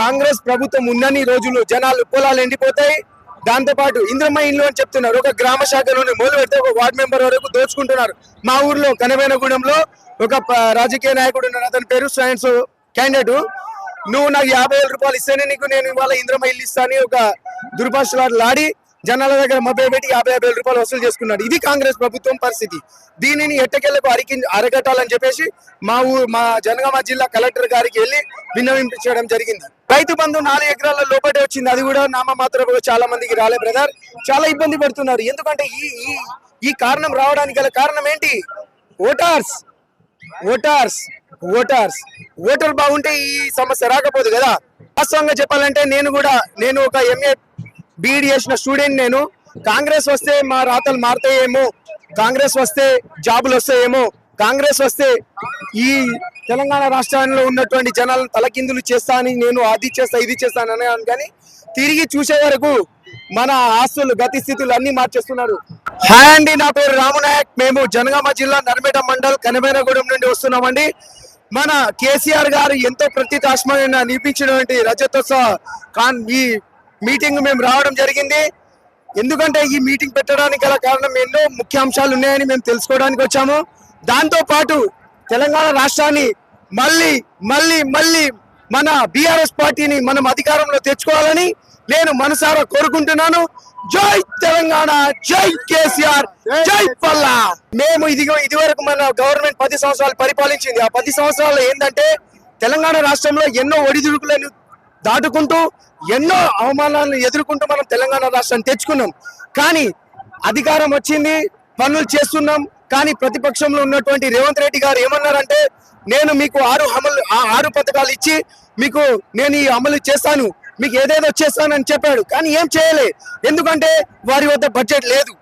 కాంగ్రెస్ ప్రభుత్వం ఉన్నన్ని రోజులు జనాలు పొలాలు ఎండిపోతాయి. దాంతో పాటు ఇంద్రమ్మ ఇల్లు అని చెప్తున్నారు. ఒక గ్రామ శాఖలోని మొదలు పెడితే ఒక వార్డ్ మెంబర్ వరకు దోచుకుంటున్నారు. మా ఊర్లో కనవేనగూడెంలో ఒక రాజకీయ నాయకుడు ఉన్నారు అతని పేరు సైన్స్ క్యాండిడేట్. నువ్వు నాకు యాభై వేల రూపాయలు ఇస్తేనే నీకు నేను ఇవాళ ఇంద్రమ్మ ఇల్లు ఇస్తా అని ఒక దుర్భాషలాడి జనాల దగ్గర మభ్య పెట్టి యాభై యాభై వేల రూపాయలు వసూలు చేసుకున్నాడు. ఇది కాంగ్రెస్ ప్రభుత్వం పరిస్థితి. దీనిని ఎట్టకెళ్ళకు అరికి అరగట్టాలని చెప్పేసి మా ఊరు మా జనగామ జిల్లా కలెక్టర్ గారికి వెళ్ళి విన్నవింపించడం జరిగింది. రైతు బంధు నాలుగు ఎకరాల లోపటే వచ్చింది. అది కూడా నామమాత్రం చాలా మందికి రాలే బ్రదర్ చాలా ఇబ్బంది పడుతున్నారు. ఎందుకంటే ఈ ఈ ఈ కారణం రావడానికి గల కారణం ఏంటి? Voters voters voters. ఓటర్ బాగుంటే ఈ సమస్య రాకపోదు కదా. వాస్తవంగా చెప్పాలంటే నేను కూడా నేను ఒక ఎంఏ బీఈడి చేసిన స్టూడెంట్ నేను. కాంగ్రెస్ వస్తే మా రాతలు మారుతాయేమో. కాంగ్రెస్ వస్తే జాబులు వస్తాయేమో. కాంగ్రెస్ వస్తే ఈ తెలంగాణ రాష్ట్రంలో ఉన్నటువంటి జనాలను తలకిందులు చేస్తా అని నేను అది చేస్తా ఇది చేస్తాను అన్నాను కానీ తిరిగి చూసే వరకు మన ఆస్తులు గతి స్థితులు అన్ని మార్చేస్తున్నారు. హాయ్ అండి నా పేరు రామునాయక్ మేము జనగామ జిల్లా నర్మేట మండల్ కనమేనగూడెం నుండి వస్తున్నామండి. మన కేసీఆర్ గారు ఎంతో ప్రతిష్టాత్మకంగా నిరూపించినటువంటి రజతోత్సవ కాన్ ఈ మీటింగ్ మేము రావడం జరిగింది. ఎందుకంటే ఈ మీటింగ్ పెట్టడానికి గల కారణం ఎన్నో ముఖ్య అంశాలు ఉన్నాయని మేము తెలుసుకోవడానికి వచ్చాము. దాంతో పాటు తెలంగాణ రాష్ట్రాన్ని మళ్ళీ మళ్ళీ మళ్ళీ మన బీఆర్ఎస్ పార్టీని మనం అధికారంలో తెచ్చుకోవాలని నేను మనసారా కోరుకుంటున్నాను. జై తెలంగాణ జై కేసీఆర్ జై పల్లా. మేము ఇదిగో ఇదివరకు మన గవర్నమెంట్ పది సంవత్సరాలు పరిపాలించింది. ఆ పది సంవత్సరాలు ఏంటంటే తెలంగాణ రాష్ట్రంలో ఎన్నో ఒడిదుడుకులను దాటుకుంటూ ఎన్నో అవమానాలను ఎదుర్కొంటూ మనం తెలంగాణ రాష్ట్రాన్ని తెచ్చుకున్నాం. కానీ అధికారం వచ్చింది పనులు చేస్తున్నాం. కానీ ప్రతిపక్షంలో ఉన్నటువంటి రేవంత్ రెడ్డి గారు ఏమన్నారంటే నేను మీకు ఆరు అమలు ఆ ఆరు పథకాలు ఇచ్చి మీకు నేను ఈ అమలు చేస్తాను. మీకు ఏదేదో చేస్తానని చెప్పాడు. కానీ ఏం చేయలే. ఎందుకంటే వారి వద్ద బడ్జెట్ లేదు.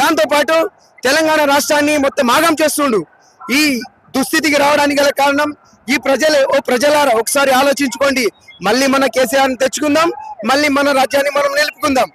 దాంతోపాటు తెలంగాణ రాష్ట్రాన్ని మొత్తం ఆగం చేస్తుండు. ఈ దుస్థితికి రావడానికి గల కారణం ఈ ప్రజలే. ఓ ప్రజలారా ఒకసారి ఆలోచించుకోండి. మళ్ళీ మన కేసీఆర్ని తెచ్చుకుందాం. మళ్ళీ మన రాజ్యాన్ని మనం నిలుపుకుందాం.